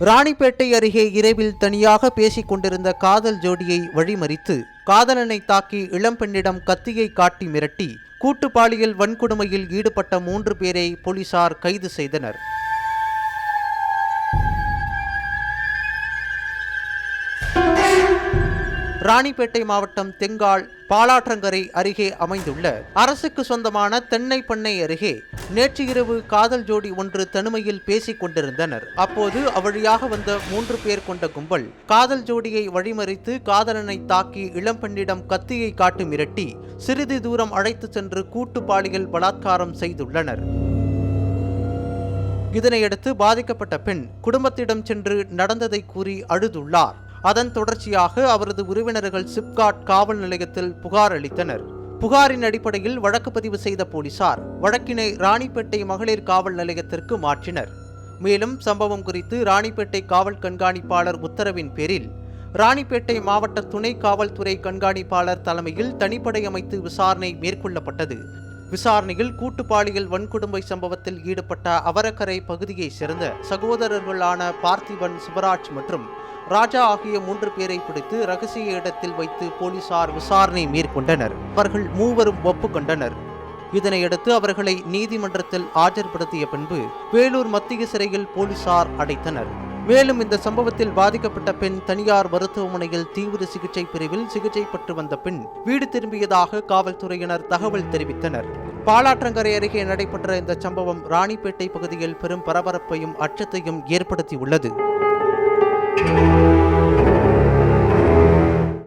ராணிப்பேட்டை அருகே இரவில் தனியாக பேசிக் கொண்டிருந்த காதல் ஜோடியை வழிமறித்து காதலனை தாக்கி இளம்பெண்ணிடம் கத்தியை காட்டி மிரட்டி கூட்டு பாலியல் வன்கொடுமையில் ஈடுபட்ட மூன்று பேரை போலீசார் கைது செய்தனர். ராணிப்பேட்டை மாவட்டம் தெங்கால் பாலாற்றங்கரை அருகே அமைந்துள்ள அரசுக்கு சொந்தமான தென்னை பண்ணை அருகே நேற்று இரவு காதல் ஜோடி ஒன்று தனிமையில் பேசிக் கொண்டிருந்தனர். அப்போது அவ்வழியாக வந்த மூன்று பேர் கொண்ட கும்பல் காதல் ஜோடியை வழிமறித்து காதலனை தாக்கி இளம்பெண்ணிடம் கத்தியை காட்டி மிரட்டி சிறிது தூரம் அழைத்து சென்று கூட்டு பாலியல் பலாத்காரம் செய்துள்ளனர். இதனையடுத்து பாதிக்கப்பட்ட பெண் குடும்பத்திடம் சென்று நடந்ததை கூறி அழுதுள்ளார். அதன் தொடர்ச்சியாக அவரது உறவினர்கள் சிப்காட் காவல் நிலையத்தில் புகார் அளித்தனர். புகாரின் அடிப்படையில் வழக்கு பதிவு செய்த போலீசார் வழக்கினை ராணிப்பேட்டை மகளிர் காவல் நிலையத்திற்கு மாற்றினர். மேலும் சம்பவம் குறித்து ராணிப்பேட்டை காவல் கண்காணிப்பாளர் உத்தரவின் பேரில் ராணிப்பேட்டை மாவட்ட துணை காவல்துறை கண்காணிப்பாளர் தலைமையில் தனிப்படை அமைத்து விசாரணை மேற்கொள்ளப்பட்டது. விசாரணையில் கூட்டு பாலியல் வன்கொடுமை சம்பவத்தில் ஈடுபட்ட அவரக்கரை பகுதியைச் சேர்ந்த சகோதரர்களான பார்த்திபன் சிவராஜ் மற்றும் ராஜா ஆகிய மூன்று பேரை பிடித்து ரகசிய இடத்தில் வைத்து போலீசார் விசாரணை மேற்கொண்டனர். அவர்கள் மூவரும் ஒப்புக்கொண்டனர் இதனையடுத்து அவர்களை நீதிமன்றத்தில் ஆஜர்படுத்திய பின்பு வேலூர் மத்திய சிறையில் போலீசார் அடைத்தனர். மேலும் இந்த சம்பவத்தில் பாதிக்கப்பட்ட பெண் தனியார் மருத்துவமனையில் தீவிர சிகிச்சை பிரிவில் சிகிச்சை பெற்று வந்த பின் வீடு திரும்பியதாக காவல்துறையினர் தகவல் தெரிவித்தனர். பாலாற்றங்கரை அருகே நடைபெற்ற இந்த சம்பவம் ராணிப்பேட்டை பகுதியில் பெரும் பரபரப்பையும் அச்சத்தையும் ஏற்படுத்தியுள்ளது.